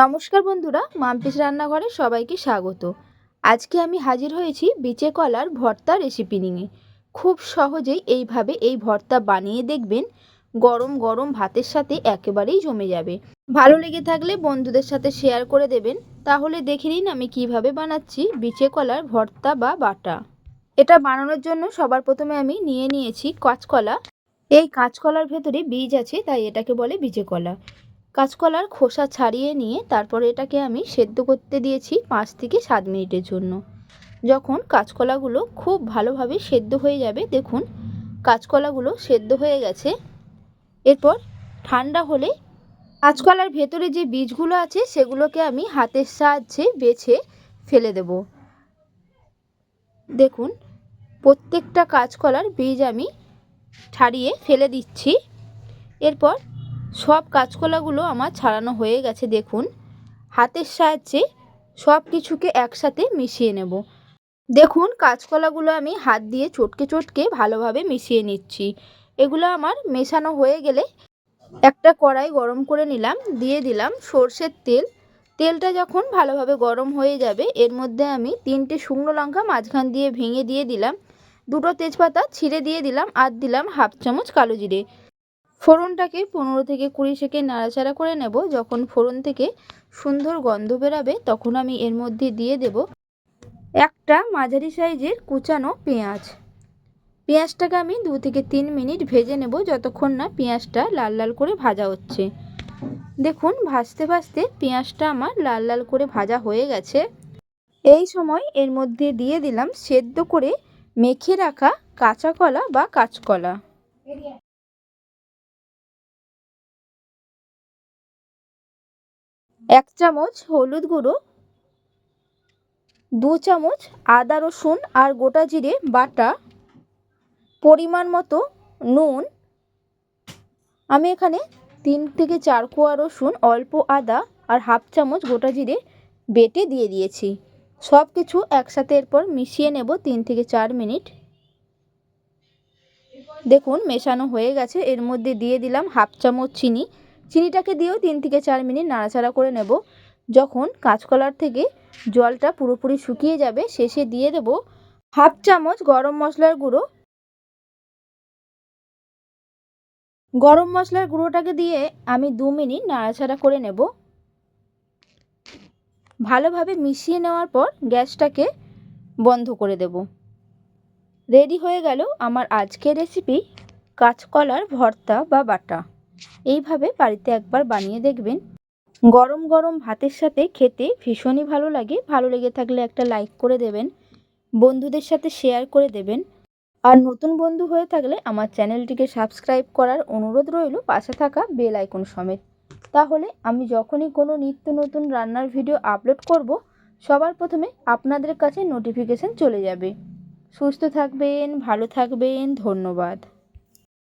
নমস্কার বন্ধুরা, মাম্পিস রান্নাঘরে সবাইকে স্বাগত। আজকে আমি হাজির হয়েছি বিচে কলার ভর্তা রেসিপি নিয়ে। খুব সহজেই এইভাবে এই ভর্তা বানিয়ে দেখবেন, গরম গরম ভাতের সাথে একেবারেই জমে যাবে। ভালো লেগে থাকলে বন্ধুদের সাথে শেয়ার করে দেবেন। তাহলে দেখে নিন আমি কীভাবে বানাচ্ছি বিচে কলার ভর্তা বা বাটা। এটা বানানোর জন্য সবার প্রথমে আমি নিয়ে নিয়েছি কাঁচকলা। এই কাঁচকলার ভেতরে বীজ আছে, তাই এটাকে বলে বিচে কলা। কাঁচকলার খোসা ছাড়িয়ে নিয়ে তারপরে এটাকে আমি সেদ্ধ করতে দিয়েছি পাঁচ থেকে সাত মিনিটের জন্য। যখন কাঁচকলাগুলো খুব ভালোভাবে সেদ্ধ হয়ে যাবে, দেখুন কাঁচকলাগুলো সেদ্ধ হয়ে গেছে। এরপর ঠান্ডা হলে কাঁচকলার ভেতরে যে বীজগুলো আছে, সেগুলোকে আমি হাতের সাহায্যে বেছে ফেলে দেব। দেখুন, প্রত্যেকটা কাঁচকলার বীজ আমি ছাড়িয়ে ফেলে দিচ্ছি। এরপর সব কাঁচকলাগুলো আমার ছাড়ানো হয়ে গেছে, দেখুন। হাতের সাহায্যে সব কিছুকে একসাথে মিশিয়ে নেব। দেখুন, কাঁচকলাগুলো আমি হাত দিয়ে চটকে চটকে ভালোভাবে মিশিয়ে নিচ্ছি। এগুলো আমার মেশানো হয়ে গেলে একটা কড়াই গরম করে নিলাম, দিয়ে দিলাম সর্ষের তেল। তেলটা যখন ভালোভাবে গরম হয়ে যাবে, এর মধ্যে আমি তিনটে শুকনো লঙ্কা মাঝখান দিয়ে ভেঙে দিয়ে দিলাম। দুটো তেজপাতা ছিঁড়ে দিয়ে দিলাম আর দিলাম হাফ চামচ কালো জিরে। ফোড়নটাকে পনেরো থেকে কুড়ি সেকেন্ড নাড়াচাড়া করে নেব। যখন ফোড়ন থেকে সুন্দর গন্ধ বেরাবে, তখন আমি এর মধ্যে দিয়ে দেব একটা মাঝারি সাইজের কুচানো পেঁয়াজ। পেঁয়াজটাকে আমি দু থেকে তিন মিনিট ভেজে নেব, যতক্ষণ না পেঁয়াজটা লাল লাল করে ভাজা হচ্ছে। দেখুন, ভাজতে ভাজতে পেঁয়াজটা আমার লাল লাল করে ভাজা হয়ে গেছে। এই সময় এর মধ্যে দিয়ে দিলাম সেদ্ধ করে মেখে রাখা কাঁচা কলা বা কাঁচকলা। এক চামচ হলুদ গুঁড়ো, দু চামচ আদা রসুন আর গোটা জিরে বাটা, পরিমাণ মতো নুন। আমি এখানে তিন থেকে চার কোয়া রসুন, অল্প আদা আর হাফ চামচ গোটা জিরে বেটে দিয়ে দিয়েছি। সব কিছু একসাথে এরপর মিশিয়ে নেব তিন থেকে চার মিনিট। দেখুন, মেশানো হয়ে গেছে। এর মধ্যে দিয়ে দিলাম হাফ চামচ চিনি চিনিটাকে দিয়েও তিন থেকে চার মিনিট নাড়াচাড়া করে নেব। যখন কাঁচকলার থেকে জলটা পুরোপুরি শুকিয়ে যাবে, শেষে দিয়ে দেব হাফ চামচ গরম মশলার গুঁড়ো। গরম মশলার গুঁড়োটাকে দিয়ে আমি দু মিনিট নাড়াচাড়া করে নেব। ভালোভাবে মিশিয়ে নেওয়ার পর গ্যাসটাকে বন্ধ করে দেব। রেডি হয়ে গেল আমার আজকের রেসিপি কাঁচকলার ভর্তা বা বাটা। এইভাবে বাড়িতে একবার বানিয়ে দেখবেন। গরম গরম ভাতের সাথে খেতে ভীষণই ভালো লাগে। ভালো লেগে থাকলে একটা লাইক করে দেবেন, বন্ধুদের সাথে শেয়ার করে দেবেন। আর নতুন বন্ধু হয়ে থাকলে আমার চ্যানেলটিকে সাবস্ক্রাইব করার অনুরোধ রইল, পাশে থাকা বেল আইকন সমেত। তাহলে আমি যখনই কোনো নিত্য নতুন রান্নার ভিডিও আপলোড করব, সবার প্রথমে আপনাদের কাছে নোটিফিকেশান চলে যাবে। সুস্থ থাকবেন, ভালো থাকবেন, ধন্যবাদ।